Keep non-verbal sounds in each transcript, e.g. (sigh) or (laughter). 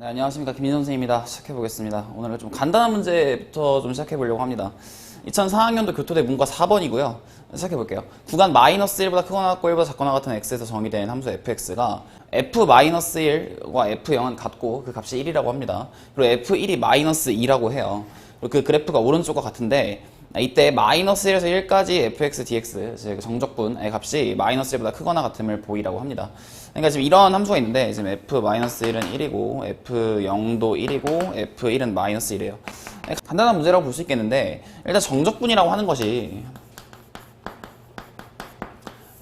네, 안녕하십니까. 김민 선생입니다. 시작해보겠습니다. 오늘은 좀 간단한 문제부터 좀 시작해보려고 합니다. 2004학년도 교토대 문과 4번이고요. 시작해볼게요. 구간 마이너스 1보다 크거나 같고 1보다 작거나 같은 x에서 정의된 함수 fx가 f-1과 f0은 같고 그 값이 1이라고 합니다. 그리고 f1이 마이너스 2라고 해요. 그리고 그 그래프가 오른쪽과 같은데 이때 마이너스 1에서 1까지 fx, dx, 즉 정적분의 값이 마이너스 1보다 크거나 같음을 보이라고 합니다. 그러니까 지금 이런 함수가 있는데 지금 f-1은 1이고 f0도 1이고 f1은 마이너스 1이에요. 간단한 문제라고 볼 수 있겠는데 일단 정적분이라고 하는 것이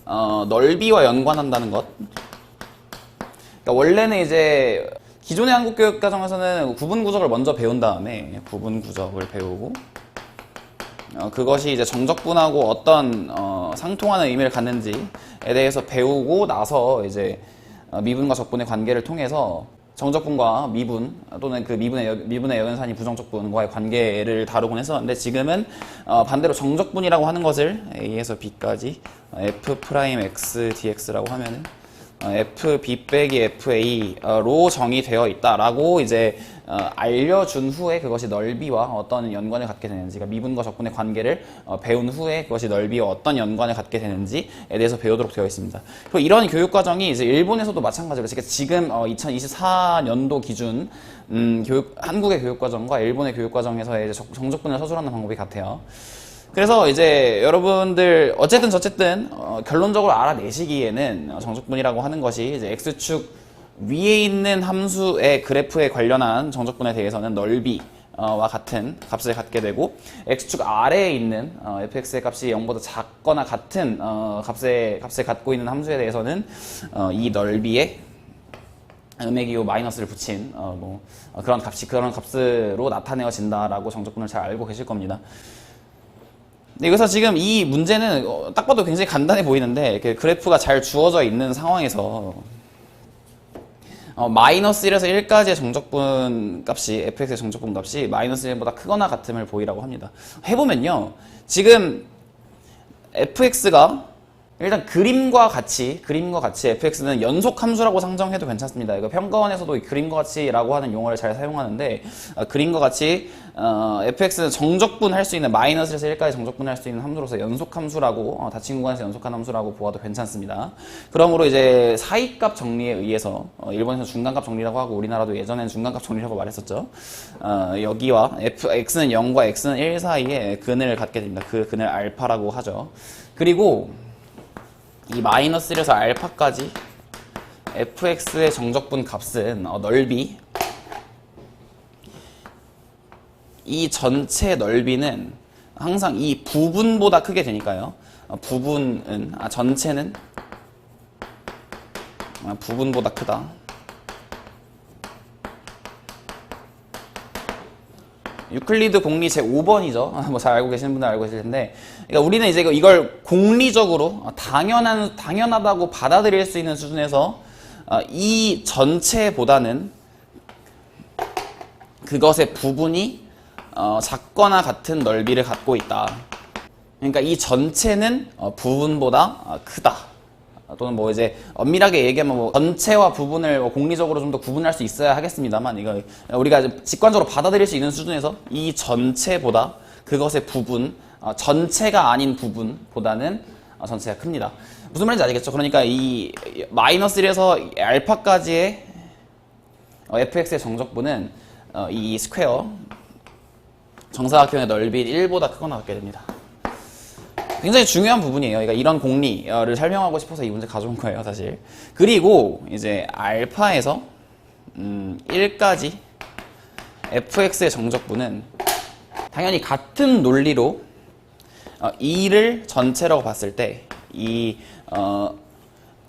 어, 넓이와 연관한다는 것. 그러니까 원래는 이제 기존의 한국 교육 과정에서는 구분 구적을 먼저 배운 다음에 구분 구적을 배우고 어, 그것이 이제 정적분하고 어떤 어, 상통하는 의미를 갖는지에 대해서 배우고 나서 이제 어, 미분과 적분의 관계를 통해서 정적분과 미분 또는 그 미분의, 여, 미분의 여연산이 부정적분과의 관계를 다루곤 했었는데 지금은 어, 반대로 정적분이라고 하는 것을 A에서 B까지 F 프라임 X dx라고 하면은 어, FB 빼기 FA로 정의되어 있다라고 이제 어, 알려준 후에 그것이 넓이와 어떤 연관을 갖게 되는지, 그러니까 미분과 적분의 관계를 어, 배운 후에 그것이 넓이와 어떤 연관을 갖게 되는지에 대해서 배우도록 되어 있습니다. 그리고 이런 교육 과정이 이제 일본에서도 마찬가지로 그러니까 지금 2024년도 기준 음, 교육 한국의 교육 과정과 일본의 교육 과정에서의 정적분을 서술하는 방법이 같아요. 그래서 이제 여러분들 어쨌든 저쨌든 어, 결론적으로 알아내시기에는 어, 정적분이라고 하는 것이 이제 x축 위에 있는 함수의 그래프에 관련한 정적분에 대해서는 넓이 와 같은 값을 갖게 되고 x축 아래에 있는 어, fx의 값이 0보다 작거나 같은 어, 값의 값을 갖고 있는 함수에 대해서는 어, 이 넓이에 기호 마이너스를 붙인 어, 뭐 어, 그런 값이 그런 값으로 나타내어진다라고 정적분을 잘 알고 계실 겁니다. 네, 그래서 지금 이 문제는 어, 딱 봐도 굉장히 간단해 보이는데 이렇게 그래프가 잘 주어져 있는 상황에서 어, 마이너스 1에서 1까지의 정적분 값이 fx의 정적분 값이 마이너스 1보다 크거나 같음을 보이라고 합니다. 해보면요. 지금 fx가 일단 그림과 같이 그림과 같이 fx는 연속 함수라고 상정해도 괜찮습니다. 이거 평가원에서도 이 그림과 같이라고 하는 용어를 잘 사용하는데 어, 그림과 같이 어, fx는 정적분 할 수 있는 마이너스에서 1까지 정적분 할 수 있는 함수로서 연속 함수라고 어, 닫힌 구간에서 연속한 함수라고 보아도 괜찮습니다. 그러므로 이제 사이값 정리에 의해서 어, 일본에서 중간값 정리라고 하고 우리나라도 예전에는 중간값 정리라고 말했었죠. 어, 여기와 f x는 0과 x는 1 사이에 근을 갖게 됩니다. 그 근을 알파라고 하죠. 그리고 이 마이너스 1에서 알파까지 fx의 정적분 값은 어, 넓이 이 전체 넓이는 항상 이 부분보다 크게 되니까요. 어, 부분은 아 전체는 아, 부분보다 크다. 유클리드 공리 제 5번이죠. (laughs) 뭐 잘 알고 계시는 분들 알고 계실 텐데, 그러니까 우리는 이제 이걸 공리적으로 어, 당연한 당연하다고 받아들일 수 있는 수준에서 어, 이 전체보다는 그것의 부분이 어, 작거나 같은 넓이를 갖고 있다. 그러니까 이 전체는 어, 부분보다 어, 크다. 또는 뭐 이제 엄밀하게 얘기하면 뭐 전체와 부분을 뭐 공리적으로 좀 더 구분할 수 있어야 하겠습니다만 이거 우리가 직관적으로 받아들일 수 있는 수준에서 이 전체보다 그것의 부분 어, 전체가 아닌 부분보다는 어, 전체가 큽니다. 무슨 말인지 아시겠죠? 그러니까 이 마이너스 1에서 알파까지의 어, fx의 정적분은 어, 이 스퀘어 정사각형의 넓이 1보다 크거나 같게 됩니다. 굉장히 중요한 부분이에요. 그러니까 이런 공리를 설명하고 싶어서 이 문제 가져온 거예요, 사실. 그리고 이제 알파에서 음, 1까지 fx의 정적분은 당연히 같은 논리로 어, 2를 전체라고 봤을 때이 어,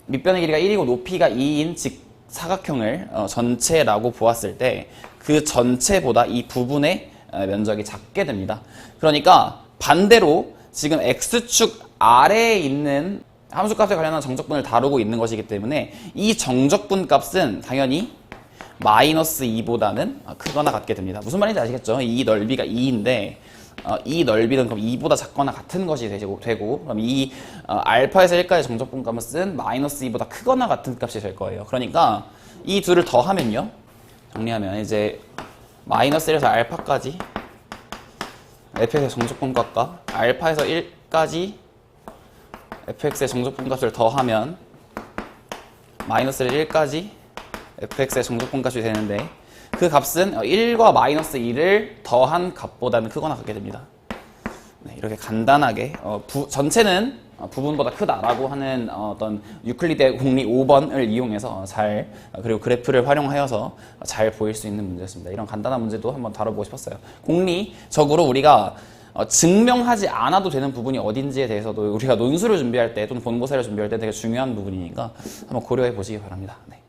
밑변의 길이가 1이고 높이가 2인 즉 사각형을 어, 전체라고 보았을 때 그 전체보다 이 부분의 어, 면적이 작게 됩니다. 그러니까 반대로 지금 x축 아래에 있는 함수값에 관련한 정적분을 다루고 있는 것이기 때문에 이 정적분 값은 당연히 마이너스 2보다는 크거나 같게 됩니다. 무슨 말인지 아시겠죠? 이 넓이가 2인데 어, 이 넓이는 그럼 2보다 작거나 같은 것이 되고, 되고 그럼 이 어, 알파에서 1까지 정적분 값은 마이너스 2보다 크거나 같은 값이 될 거예요. 그러니까 이 둘을 더하면요. 정리하면 이제 마이너스 1에서 알파까지 fx의 정적분값과 알파에서 1까지 fx의 정적분값을 더하면 마이너스 1까지 fx의 정적분값이 되는데 그 값은 1과 마이너스 2를 더한 값보다는 크거나 같게 됩니다. 네, 이렇게 간단하게 어, 부- 전체는 어, 부분보다 크다라고 하는 어, 떤 유클리드 공리 5번을 이용해서 잘 어, 그리고 그래프를 활용하여서 잘 보일 수 있는 문제였습니다. 이런 간단한 문제도 한번 다뤄보고 싶었어요. 공리적으로 우리가 어, 증명하지 않아도 되는 부분이 어딘지에 대해서도 우리가 논술을 준비할 때 또는 본고사를 준비할 때 되게 중요한 부분이니까 한번 고려해 보시기 바랍니다. 네.